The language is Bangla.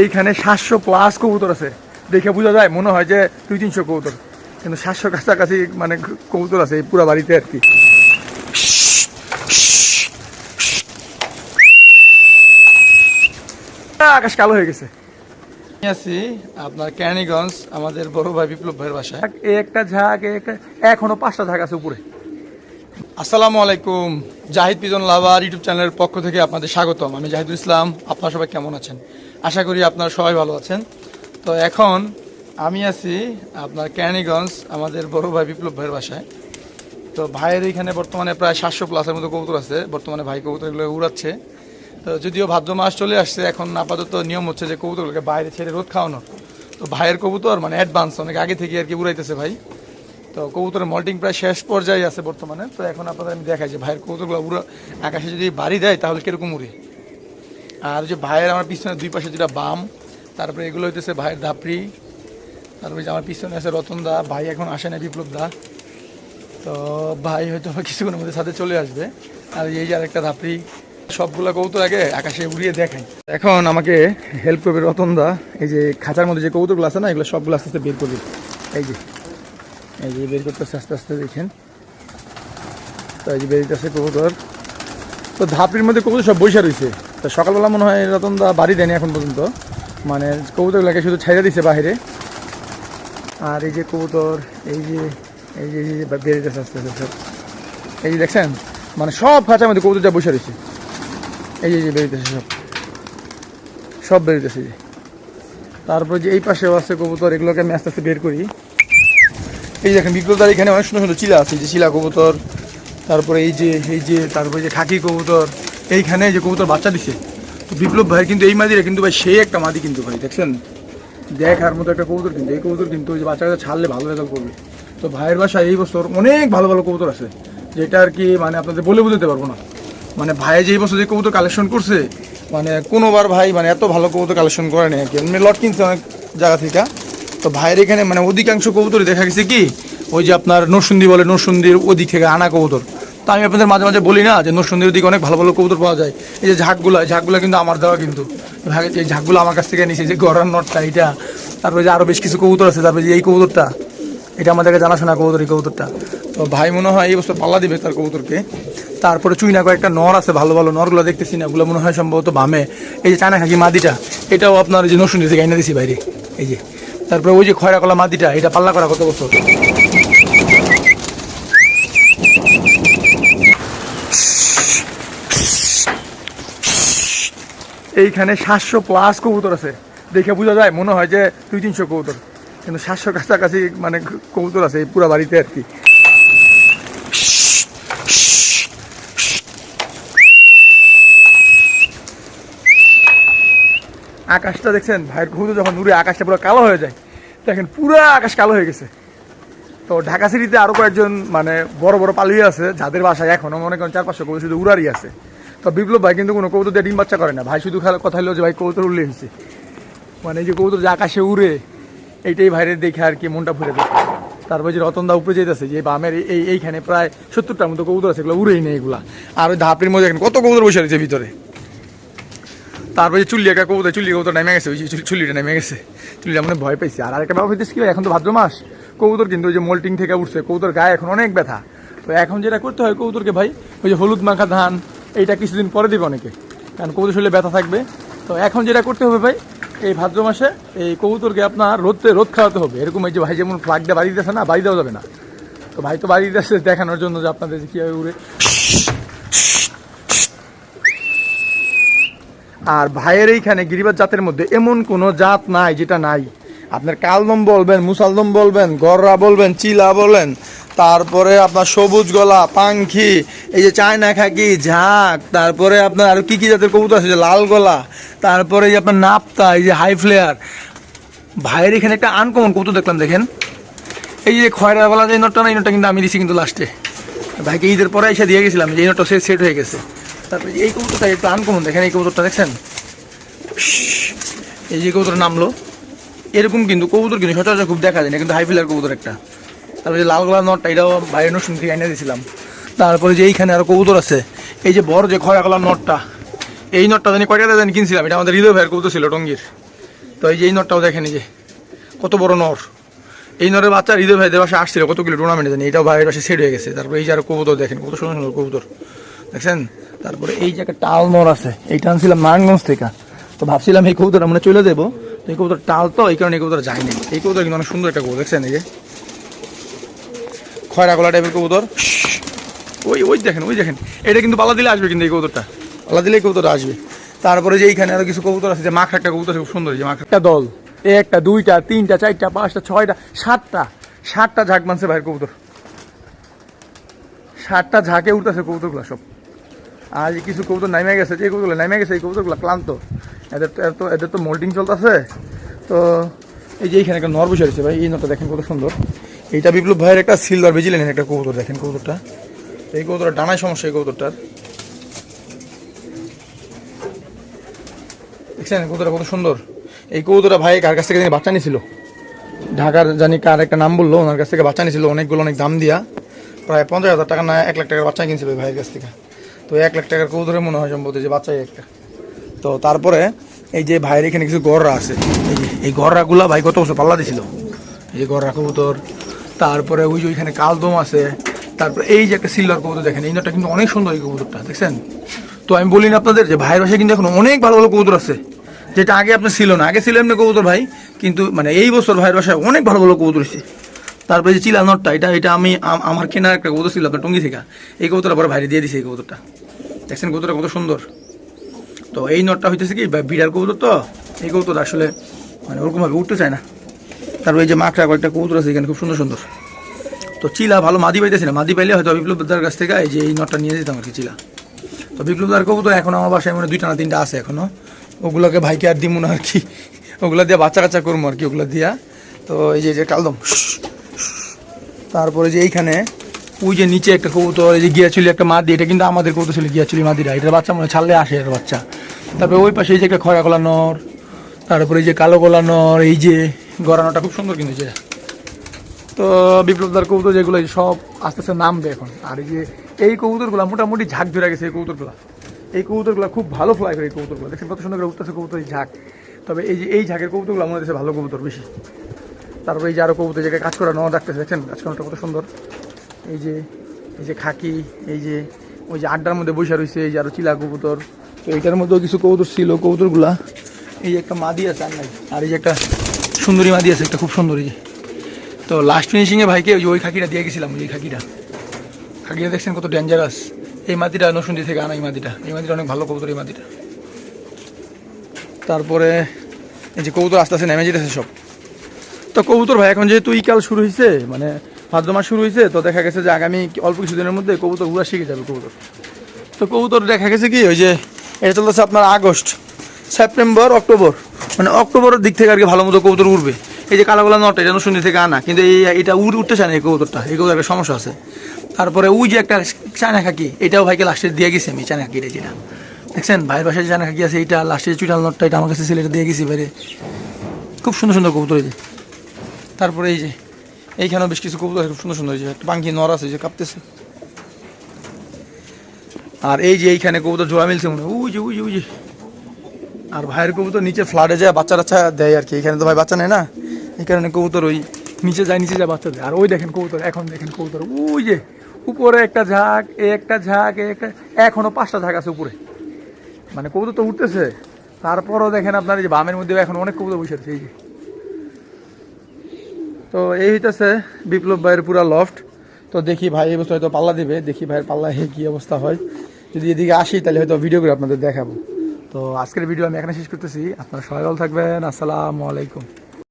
এইখানে সাতশো প্লাস কবুতর আছে। দেখে বোঝা যায় মনে হয় যে দুই তিনশো কবুতর। কিন্তু সাতশো কাছাকাছি মানে কবুতর আছে এই পুরো বাড়িতে আর কি। আকাশ কালো হয়ে গেছে। আছি আপনার ক্যানিগঞ্জ আমাদের বড় ভাই বিপ্লব ভাইয়ের বাসায়। এই একটা ঝাঁক একটা এখনও পাঁচটা ঝাঁক আছে উপরে। আসসালামু আলাইকুম, জাহিদ পিজন লাভার ইউটিউব চ্যানেলের পক্ষ থেকে আপনাদের স্বাগতম। আমি জাহিদুল ইসলাম, আপনারা সবাই কেমন আছেন? আশা করি আপনারা সবাই ভালো আছেন। তো এখন আমি আছি আপনার ক্যানিগঞ্জ আমাদের বড় ভাই বিপ্লব ভাইয়ের বাসায়। তো ভাইয়ের এখানে বর্তমানে প্রায় সাতশো প্লাসের মতো কবুতর আছে। বর্তমানে ভাই কবুতরগুলো উড়াচ্ছে। তো যদিও ভাদ্র মাস চলে আসছে, এখন আপাতত নিয়ম হচ্ছে যে কবুতরগুলোকে বাইরে ছেড়ে রোদ খাওয়ানো তো ভাইয়ের কবুতর মানে অ্যাডভান্স অনেক আগে থেকে আর কি উড়াইতেছে ভাই। তো কবুতরের মল্টিং প্রায় শেষ পর্যায়ে আছে বর্তমানে। তো এখন আপনাদের আমি দেখাই যে ভাইয়ের কবুতরগুলো উড়ে আকাশে যদি বাড়ি দেয়, তাহলে কীরকম উড়ে? আর যে ভাইয়ের আমার পিছনে দুই পাশে যেটা বাম, তারপরে এগুলো হইতেছে ভাইয়ের ধাপড়ি তারপরে যে আমার পিছনে আছে রতন দা ভাই এখন আসে না বিপ্লব দা তো ভাই হয়তো কিছুক্ষণের মধ্যে সাথে চলে আসবে। আর এই যে আরেকটা ধাপড়ি সবগুলো কবুতর আগে আকাশে উড়িয়ে দেখাই। এখন আমাকে হেল্প করবে রতন দা এই যে খাঁচার মধ্যে যে কবুতরগুলো আছে না, এগুলো সবগুলো আস্তে আস্তে বের করবে এই যে। এই যে বের করতেছে, আস্তে আস্তে দেখেন। তো এই যে বেরিতেছে কবুতর। তো ধাপড়ির মধ্যে কবুতর সব বৈশা রয়েছে তো সকালবেলা মনে হয় রতন দা বাড়ি দেয়নি এখন পর্যন্ত। মানে কবুতরগুলোকে শুধু ছাইড়া দিছে বাইরে আর এই যে কবুতর, এই যে এই যে এই যে বেরিতেছে আস্তে আস্তে সব। এই যে দেখছেন মানে সব খাঁচার মধ্যে কবুতর যা বসে রয়েছে এই যে বেরিতেছে সব। সব বেরিতেছে যে। তারপর যে এই পাশেও আছে কবুতর, এগুলোকে আমি আস্তে আস্তে বের করি। এই দেখেন বিপ্লবদার এখানে অনেক সুন্দর সুন্দর চিলা আছে যে চিলা কবুতর, তারপরে এই যে এই যে, তারপরে যে খাকি কবুতর, এইখানে যে কবুতর বাচ্চা দিছে। তো বিপ্লব ভাই কিন্তু এই মাদিরা কিন্তু ভাই সেই একটা মাদি কিন্তু ভাই, দেখছেন? দেখার মতো একটা কবুতর কিন্তু, এই কবুতর কিন্তু ওই যে বাচ্চা কাচ্চা ছাড়লে ভালো রেজাল্ট করবে। তো ভাইয়ের বাসায় এই বছর অনেক ভালো ভালো কবুতর আছে, যেটা আর কি মানে আপনাদের বলে বুঝতে পারব না। মানে ভাই যে এই বছর যে কবুতর কালেকশন করছে মানে কোনোবার ভাই মানে এত ভালো কবুতর কালেকশন করে নাই আর কি। এমনি লট কিনছে অনেক জায়গা থেকে। তো ভাইয়ের এখানে মানে অধিকাংশ কবুতরই দেখা গেছে কি, ওই যে আপনার নরসুন্দি বলে নরসুন্দির ওদিক থেকে আনা কবুতর। তো আমি আপনাদের মাঝে মাঝে বলি না যে নরসুন্দির ওদিকে অনেক ভালো ভালো কবুতর পাওয়া যায়। এই যে ঝাঁকগুলো ঝাঁকগুলো কিন্তু আমার দেওয়া কিন্তু। এই ঝাঁকগুলো আমার কাছ থেকে নিয়েছে যে গড়ার নটটা এটা তারপরে যে আরও বেশ কিছু কবুতর আছে, তারপরে যে এই কবুতরটা, এটা আমাদেরকে জানাশোনা কবুতর, এই কবুতরটা। তো ভাই মনে হয় এই বছর পাল্লা দিবে তার কবুতরকে। তারপরে চুইনা কয়েকটা নর আছে, ভালো ভালো নরগুলো দেখতেছি না, ওগুলো মনে হয় সম্ভবত বামে। এই যে চায়না খাকি মাদিটা, এটাও আপনার যে নসুন দিয়েছে গাইনা দিছি বাইরে। এই যে তারপরে ওই যে খয়রা কলা মাদিটা, এটা পাল্লা করা কত বছর? এইখানে সাতশো প্লাস কবুতর আছে। দেখে বোঝা যায়, মনে হয় যে দুই তিনশো কবুতর। কিন্তু সাতশো কাছাকাছি মানে কবুতর আছে এই পুরো বাড়িতে আর কি। আকাশটা দেখছেন, ভাইয়ের কবুতর যখন দূরে আকাশটা পুরো কালো হয়ে যায়। দেখেন, পুরো আকাশ কালো হয়ে গেছে। তো ঢাকা সিটিতে আরও কয়েকজন মানে বড় বড় পালিয়ে আছে, যাদের বাসায় এখনও মনে করেন চার পাঁচশো কবুতর শুধু উড়ারই আছে। তো বিপ্লব ভাই কিন্তু কোনো কবুতর দিয়ে ডিম বাচ্চা করে না। ভাই শুধু কথা হলো যে, ভাই, কবুতর উড়লে হয়েছে মানে এই যে কবুতর যে আকাশে উড়ে, এইটাই ভাইরে দেখে আর কি মনটা ভরে দেয় তারপর যে রতনদা উপরে যেতেছে যে বামের এই এইখানে প্রায় সত্তরটার মতো কবুতর আছে, এগুলো উড়েই নেই এগুলা। আর ওই ধাপের মধ্যে কত কবুতর বসে রয়েছে ভিতরে। তারপরে চুল্লি একা কবুতর চুল্লি কবুতর নেমে গেছে, ওই চুল্লিটা নেমে গেছে। চুল্লিটা মানে ভয় পেয়েছি আর আরেকটা ব্যাপার হইতেছে কি এখন তো ভাদ্র মাস। কবুতর কিন্তু ওই যে মোল্টিং থেকে উঠছে, কবুতর গায়ে এখন অনেক ব্যথা। তো এখন যেটা করতে হয় কবুতরকে ভাই, ওই যে হলুদ মাখা ধান, এইটা কিছুদিন পরে দিবে অনেকে। কারণ কবুতর শরীরে ব্যথা থাকবে। তো এখন যেটা করতে হবে ভাই, এই ভাদ্র মাসে এই কবুতরকে আপনার রোদতে রোদ খাওয়াতে হবে। এরকম এই যে ভাই যেমন ফ্লাগটা বাড়ি দিতেছে না, বাড়ি দেওয়া যাবে না। তো ভাই তো বাড়ি দিতেছে দেখানোর জন্য যে আপনাদের কীভাবে উড়ে আর ভাইয়ের এইখানে গিরিবাজ জাতের মধ্যে এমন কোনো জাত নাই, যেটা নাই। আপনার কালদম বলবেন, মুসালদম বলবেন, গররা বলবেন, চিলা বলেন, তারপরে আপনার সবুজ গলা পাঙ্খি এই যে চায়না খাকি, ঝাঁক, তারপরে আপনার আরও কি কি জাতের কবুতর আছে, যে লাল গলা, তারপরে এই যে আপনার নাপতা, এই যে হাই ফ্লেয়ার ভাইয়ের এখানে একটা আনকমন কবুতর দেখলাম, দেখেন। এই যে খয়রা বলা যে নোটটা না, এই নোটটা কিন্তু আমি দিছি কিন্তু লাস্টে ভাইকে ঈদের পরে এসে দিয়ে গেছিলাম, যে এই নোটটা সেট হয়ে গেছে। তারপরে এই কবুতরটা একটু আনকমন দেখেন, এই কবুতরটা দেখছেন? এই যে কবুতর নামলো এরকম কিন্তু কবুতর কিন্তু সচরাচর খুব দেখা যায় না, কিন্তু হাই ফিলার কবুতর একটা। তারপরে যে লাল গোলা নটটা এটাও বাইরে নসুন থেকে এনে দিয়েছিলাম। তারপরে যে এইখানে আরও কবুতর আছে, এই যে বড় যে খরা কলার নটটা এই নটটা জানি কয়টা জানি কিনছিলাম, এটা আমাদের হৃদয় ভাইয়ের কৌতো ছিল, টঙ্গির। তো এই যে এই নটটাও দেখেন যে, কত বড় নর এই নরের বাচ্চা হৃদয় ভাইদের বাসা আসছিল, কত কিলো টুর্নামেন্টে জানি, এটাও ভাইয়ের বাসা সেট হয়ে গেছে। তারপরে এই যে আরও কবুতর দেখেন, কত সুন্দর সুন্দর কবুতর। দেখছেন? তারপরে এই যে একটা টাল নর আছে। এইটা আনছিলাম নারায়ণগঞ্জ থেকে। তো ভাবছিলাম এই কবুতরটা মানে চলে যাব। তো এই কবুতর টাল তো, এই কারণে এই কবুতর যায়নি। এই কবুতর কিন্তু অনেক সুন্দর একটা কবুতর, দেখছেন এই যে? খয়রা গলা টাইপের কবুতর ওই ওই দেখেন ওই দেখেন। এটা কিন্তু পাল্লা দিলে আসবে কিন্তু এই কবুতরটা। পাল্লা দিলে এই কবুতরটা আসবে। তারপরে যে এইখানে আরও কিছু কবুতর আছে, যে মাখ একটা কবুতর আছে, খুব সুন্দর যে মাখ একটা দল। একটা, দুইটা, তিনটা, চারটা, পাঁচটা, ছয়টা, সাতটা সাতটা ঝাঁক মানছে ভাইয়ের কবুতর। সাতটা ঝাঁকে উঠতেছে কবুতরগুলো সব। আর কিছু কবুতর নামে গেছে, যে কবুতরগুলো নামে গেছে, এই কবুতরগুলো ক্লান্ত। এদের তো এদের তো মোল্ডিং চলতেছে। তো এই যে এইখানে একটা নর বসে রয়েছে ভাই, এই নরটা দেখেন কত সুন্দর। এইটা বিপ্লব ভাইয়ের একটা সিলভার বেজিলেন একটা কবুতর, দেখেন কবুতরটা। এই কবুতরটা ডানায় সমস্যা এই কবুতরটার। দেখছেন কবুতরটা কত সুন্দর? এই কবুতরটা ভাই কার কাছ থেকে বাচ্চা নিয়েছিল ঢাকার জানি কার একটা নাম বলল, ওনার কাছ থেকে বাচ্চা নিয়েছিল অনেকগুলো অনেক দাম দিয়া। প্রায় পঞ্চাশ হাজার টাকা না, এক লাখ টাকার বাচ্চা কিনছিল ভাইয়ের কাছ থেকে। তো এক লাখ টাকার কবুতরে মনে হয় সম্ভবত যে বাচ্চাই একটা। তো তারপরে এই যে ভাইয়ের এখানে কিছু গররা আছে। এই গররাগুলা ভাই কত বছর পাল্লা দিছিল। এই যে গররা কবুতর, তারপরে ওই যে ওইখানে কালদম আছে, তারপরে এই যে একটা সিলভার কবুতর দেখেন, এই নটা কিন্তু অনেক সুন্দর এই কবুতরটা, দেখছেন? তো আমি বলি না আপনাদের যে ভাইয়ের বাসায় কিন্তু এখন অনেক ভালো ভালো কবুতর আছে, যেটা আগে আপনার ছিল না। আগে ছিল এমনি কবুতর ভাই, কিন্তু মানে এই বছর ভাইয়ের বাসায় অনেক ভালো ভালো কবুতর এসেছে। তারপরে যে চিলা নটটা, এটা এটা আমি আমার কেনার একটা কবুতর ছিল আপনার টঙ্গি থেকে। এই কবুতরটা পরে ভাইরে দিয়ে দিছে এই কবুতরটা। দেখছেন কবুতরটা কত সুন্দর? তো এই নটটা হইতেছে কি, বা- বিড়াল কবুতর তো? এই কবুতর আসলে মানে ওরকমভাবে উঠতে চায় না। তারপর এই যে মাকড়া কয়েকটা কবুতর আছে এখানে, খুব সুন্দর সুন্দর। তো চিলা ভালো মাদি পাইতেছি না, মাদি পাইলে হয়তো বিপ্লবদার কাছ থেকে এই যে এই নটটা নিয়ে যেতাম আর কি চিলা। তো বিপ্লবদার কবুতর এখন আমার বাসায় মানে দুইটা না তিনটা আছে এখনও ওগুলোকে ভাইকে আর দিব না আর কি। ওগুলো দিয়ে বাচ্চা কাচ্চা করব আর কি, ওগুলো দিয়া। তো এই যে কালদম তারপরে যে এইখানে ওই যে নিচে একটা কবুতর, এই যে গিয়াচুলি একটা মাদি, এটা কিন্তু আমাদের কবুতর ছিল গিয়াচুলি মাদিরা। এটার বাচ্চা মনে ছাড়লে আসে এর বাচ্চা। তারপরে ওই পাশে এই যে একটা খরা গলা নর তারপরে এই যে কালো গলা নর এই যে গড়ানোটা খুব সুন্দর কিন্তু যেটা তো বিপ্লবদার কবুতর যেগুলো সব আস্তে আস্তে নামবে এখন। আর এই যে এই কবুতরগুলো মোটামুটি ঝাঁক ধরে গেছে এই কবুতরগুলো। এই কবুতরগুলো খুব ভালো ফ্লাই করে এই কবুতরগুলো। দেখছেন কত সুন্দর করে উঠতেছে কবুতর, এই ঝাঁক। তবে এই যে, এই ঝাঁকের কবুতরগুলো আমাদের দেশে ভালো কবুতর বেশি। তারপরে এই যে আরও কবুতর জায়গায় কাজ করা নেওয়া ডাকতেছে দেখছেন? কাজ করাটা কত সুন্দর। এই যে এই যে খাকি, এই যে, ওই যে আড্ডার মধ্যে বসে রয়েছে এই যে আরও চিলা কবুতর। তো এইটার মধ্যেও কিছু কবুতর ছিল, কবুতরগুলা। এই যে একটা মাদি আছে আর নাই আর এই যে একটা সুন্দরী মাদি আছে, একটা খুব সুন্দরী। তো লাস্ট ফিনিশিংয়ে ভাইকে ওই ওই খাকিটা দিয়ে গেছিলাম, ওই খাকিটা। খাকিটা দেখছেন কত ডেঞ্জারাস এই মাদিটা নসুন্দি থেকে আনা এই মাদিটা। এই মাদিটা অনেক ভালো কবুতর, এই মাদিটা। তারপরে এই যে কবুতর আস্তে আস্তে নেমে যেতেছে সব। তো কবুতর ভাই, এখন যেহেতু ইকাল শুরু হয়েছে মানে ভাদ্র শুরু হয়েছে, তো দেখা গেছে যে আগামী অল্প কিছুদিনের মধ্যে কবুতর উড়া শিখে যাবে কবুতর। তো কবুতর দেখা গেছে কি, ওই যে এটা চলতেছে আপনার আগস্ট, সেপ্টেম্বর, অক্টোবর। মানে অক্টোবরের দিক থেকে আর কি ভালো মতো কবুতর উঠবে এই যে কালাগোলা নটা, এটা নসুন্দি থেকে আনা, কিন্তু এই এটা উড় উঠতে চায় না এই কবুতরটা, এই কবুতর একটা সমস্যা আছে। তারপরে ওই যে একটা চায়না খাকি এটাও ভাইকে লাস্টে দিয়ে গেছি আমি চায়না খাকিটা যেটা। দেখছেন, ভাইয়ের বাসায় চায়না খাকি আছে এইটা লাস্টে চুটাল নটটা এটা আমার কাছে ছিল এটা দিয়ে গেছি বাইরে খুব সুন্দর সুন্দর কবুতর এই যে। তারপরে এই যে এইখানেও বেশ কিছু কবুতর খুব সুন্দর সুন্দর যে একটা পাঙ্কি নর আছে যে কাঁপতেছে। আর এই যে এইখানে কবুতর জোড়া মিলছে মনে ওই যে ওই যে ওই যে। আর ভাইয়ের কবুতর নিচে ফ্লাডে যায়, বাচ্চা টাচ্চা দেয় আর কি, এখানে তো ভাই বাচ্চা নেয় না, এই কারণে কবুতর ওই নিচে যায় নিচে যায়, বাচ্চা দেয়। আর ওই দেখেন কবুতর, এখন দেখেন কবুতর ওই যে, উপরে একটা ঝাঁক, এ একটা ঝাঁক, এ একটা এখনও পাঁচটা ঝাঁক আছে উপরে। মানে কবুতর তো উঠতেছে, তারপরও দেখেন আপনার এই যে বামের মধ্যে এখন অনেক কবুতর বসে আছে, এই যে। তো এই হইতেছে বিপ্লব ভাইয়ের পুরা লফট তো দেখি ভাই, এই বছর হয়তো পাল্লা দিবে, দেখি ভাইয়ের পাল্লা কী অবস্থা হয়। যদি এদিকে আসি, তাহলে হয়তো ভিডিও করে আপনাদের দেখাবো। তো আজকের ভিডিও আমি এখানে শেষ করতেছি। আপনারা সবাই ভালো থাকবেন। আসসালামু আলাইকুম।